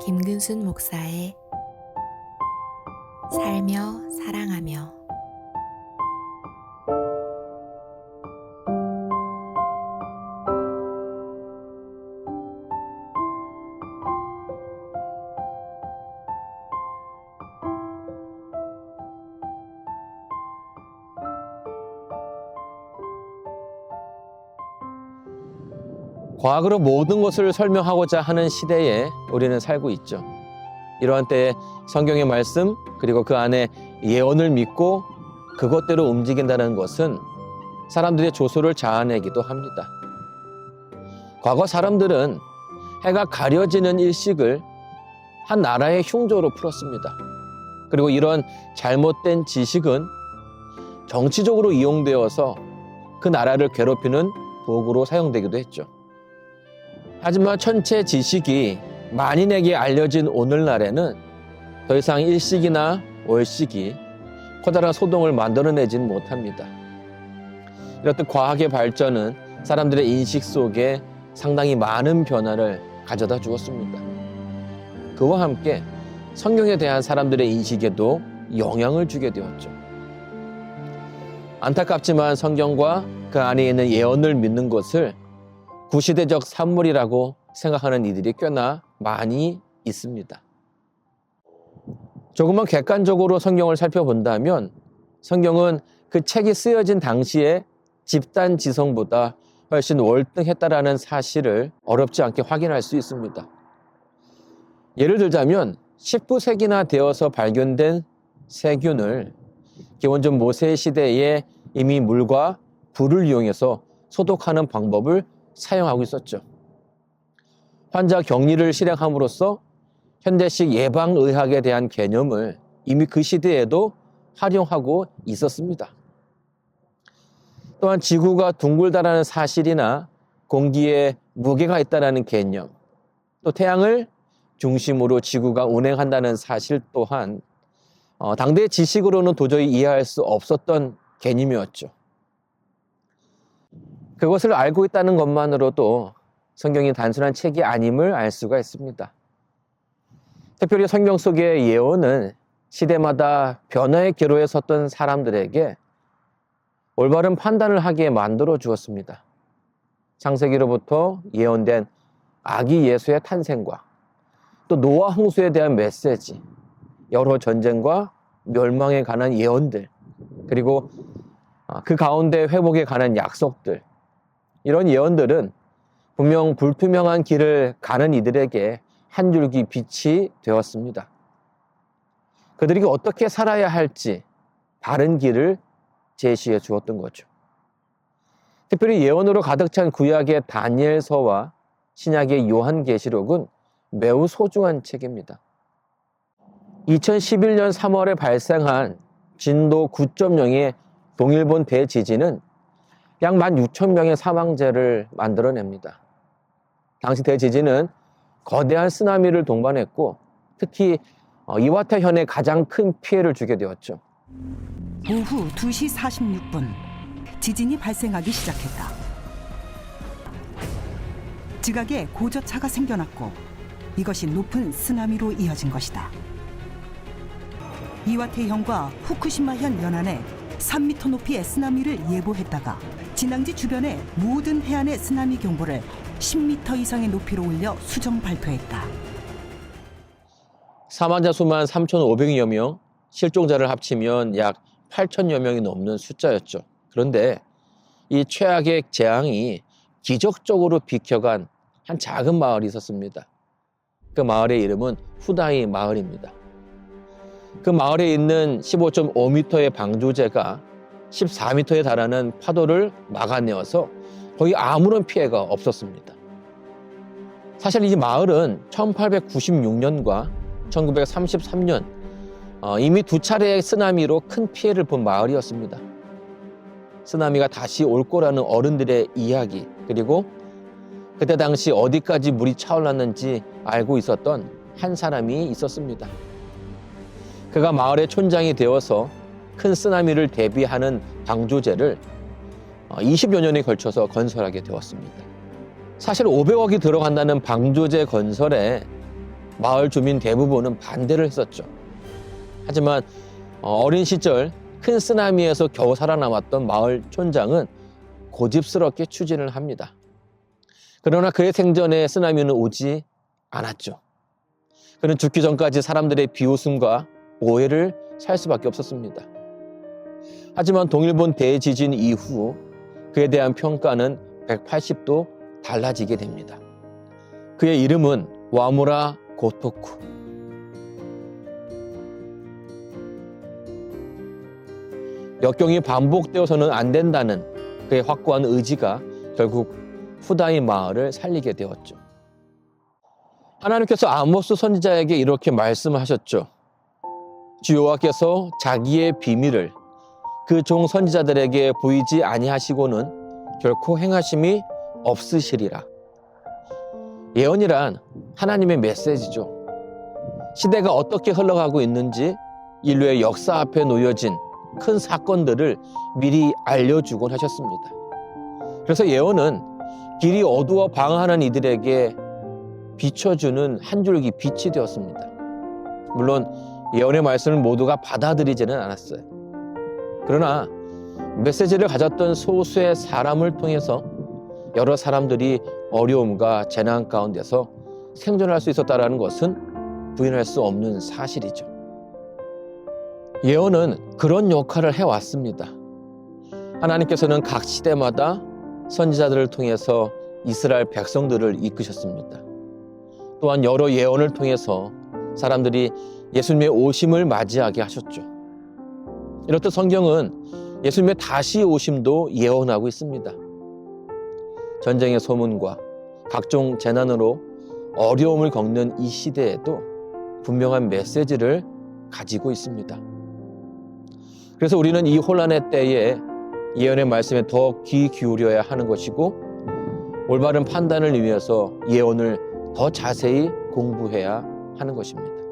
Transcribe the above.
김근순 목사의 살며 사랑하며 과학으로 모든 것을 설명하고자 하는 시대에 우리는 살고 있죠. 이러한 때에 성경의 말씀 그리고 그 안에 예언을 믿고 그것대로 움직인다는 것은 사람들의 조소를 자아내기도 합니다. 과거 사람들은 해가 가려지는 일식을 한 나라의 흉조로 풀었습니다. 그리고 이런 잘못된 지식은 정치적으로 이용되어서 그 나라를 괴롭히는 도구로 사용되기도 했죠. 하지만 천체 지식이 만인에게 알려진 오늘날에는 더 이상 일식이나 월식이 커다란 소동을 만들어내지는 못합니다. 이렇듯 과학의 발전은 사람들의 인식 속에 상당히 많은 변화를 가져다 주었습니다. 그와 함께 성경에 대한 사람들의 인식에도 영향을 주게 되었죠. 안타깝지만 성경과 그 안에 있는 예언을 믿는 것을 구시대적 산물이라고 생각하는 이들이 꽤나 많이 있습니다. 조금만 객관적으로 성경을 살펴본다면 성경은 그 책이 쓰여진 당시에 집단 지성보다 훨씬 월등했다라는 사실을 어렵지 않게 확인할 수 있습니다. 예를 들자면 19세기나 되어서 발견된 세균을 기원전 모세 시대에 이미 물과 불을 이용해서 소독하는 방법을 사용하고 있었죠. 환자 격리를 실행함으로써 현대식 예방의학에 대한 개념을 이미 그 시대에도 활용하고 있었습니다. 또한 지구가 둥글다라는 사실이나 공기에 무게가 있다라는 개념, 또 태양을 중심으로 지구가 운행한다는 사실 또한 어, 당대 지식으로는 도저히 이해할 수 없었던 개념이었죠. 그것을 알고 있다는 것만으로도 성경이 단순한 책이 아님을 알 수가 있습니다. 특별히 성경 속의 예언은 시대마다 변화의 기로에 섰던 사람들에게 올바른 판단을 하게 만들어 주었습니다. 창세기로부터 예언된 아기 예수의 탄생과 또 노아 홍수에 대한 메시지, 여러 전쟁과 멸망에 관한 예언들, 그리고 그 가운데 회복에 관한 약속들, 이런 예언들은 분명 불투명한 길을 가는 이들에게 한 줄기 빛이 되었습니다. 그들이 어떻게 살아야 할지 바른 길을 제시해 주었던 거죠. 특별히 예언으로 가득 찬 구약의 다니엘서와 신약의 요한계시록은 매우 소중한 책입니다. 2011년 3월에 발생한 진도 9.0의 동일본 대지진은 약 16,000명의 사망자를 만들어냅니다. 당시 대지진은 거대한 쓰나미를 동반했고 특히 어, 이와타 현에 가장 큰 피해를 주게 되었죠. 오후 2시 46분 지진이 발생하기 시작했다. 지각에 고저차가 생겨났고 이것이 높은 쓰나미로 이어진 것이다. 이와테현과 후쿠시마현 연안에 3m 높이의 쓰나미를 예보했다가 진앙지 주변의 모든 해안의 쓰나미 경보를 10m 이상의 높이로 올려 수정 발표했다. 사망자 수만 3,500여 명, 실종자를 합치면 약 8천여 명이 넘는 숫자였죠. 그런데 이 최악의 재앙이 기적적으로 비켜간 한 작은 마을이 있었습니다. 그 마을의 이름은 후다이 마을입니다. 그 마을에 있는 15.5m의 방조제가 14m에 달하는 파도를 막아내어서 거의 아무런 피해가 없었습니다. 사실 이 마을은 1896년과 1933년 어, 이미 두 차례의 쓰나미로 큰 피해를 본 마을이었습니다. 쓰나미가 다시 올 거라는 어른들의 이야기 그리고 그때 당시 어디까지 물이 차올랐는지 알고 있었던 한 사람이 있었습니다. 그가 마을의 촌장이 되어서 큰 쓰나미를 대비하는 방조제를 20여 년에 걸쳐서 건설하게 되었습니다. 사실 500억이 들어간다는 방조제 건설에 마을 주민 대부분은 반대를 했었죠. 하지만 어, 어린 시절 큰 쓰나미에서 겨우 살아남았던 마을 촌장은 고집스럽게 추진을 합니다. 그러나 그의 생전에 쓰나미는 오지 않았죠. 그는 죽기 전까지 사람들의 비웃음과 오해를 살 수밖에 없었습니다. 하지만 동일본 대지진 이후 그에 대한 평가는 180도 달라지게 됩니다. 그의 이름은 와무라 고토쿠. 역경이 반복되어서는 안 된다는 그의 확고한 의지가 결국 후다이 마을을 살리게 되었죠. 하나님께서 아모스 선지자에게 이렇게 말씀하셨죠. 주 여호와께서 자기의 비밀을 그 종 선지자들에게 보이지 아니하시고는 결코 행하심이 없으시리라. 예언이란 하나님의 메시지죠. 시대가 어떻게 흘러가고 있는지 인류의 역사 앞에 놓여진 큰 사건들을 미리 알려주곤 하셨습니다. 그래서 예언은 길이 어두워 방황하는 이들에게 비춰주는 한 줄기 빛이 되었습니다. 물론 예언의 말씀을 모두가 받아들이지는 않았어요. 그러나 메시지를 가졌던 소수의 사람을 통해서 여러 사람들이 어려움과 재난 가운데서 생존할 수 있었다는 것은 부인할 수 없는 사실이죠. 예언은 그런 역할을 해왔습니다. 하나님께서는 각 시대마다 선지자들을 통해서 이스라엘 백성들을 이끄셨습니다. 또한 여러 예언을 통해서 사람들이 예수님의 오심을 맞이하게 하셨죠. 이렇듯 성경은 예수님의 다시 오심도 예언하고 있습니다. 전쟁의 소문과 각종 재난으로 어려움을 겪는 이 시대에도 분명한 메시지를 가지고 있습니다. 그래서 우리는 이 혼란의 때에 예언의 말씀에 더 귀 기울여야 하는 것이고 올바른 판단을 위해서 예언을 더 자세히 공부해야 하는 것입니다.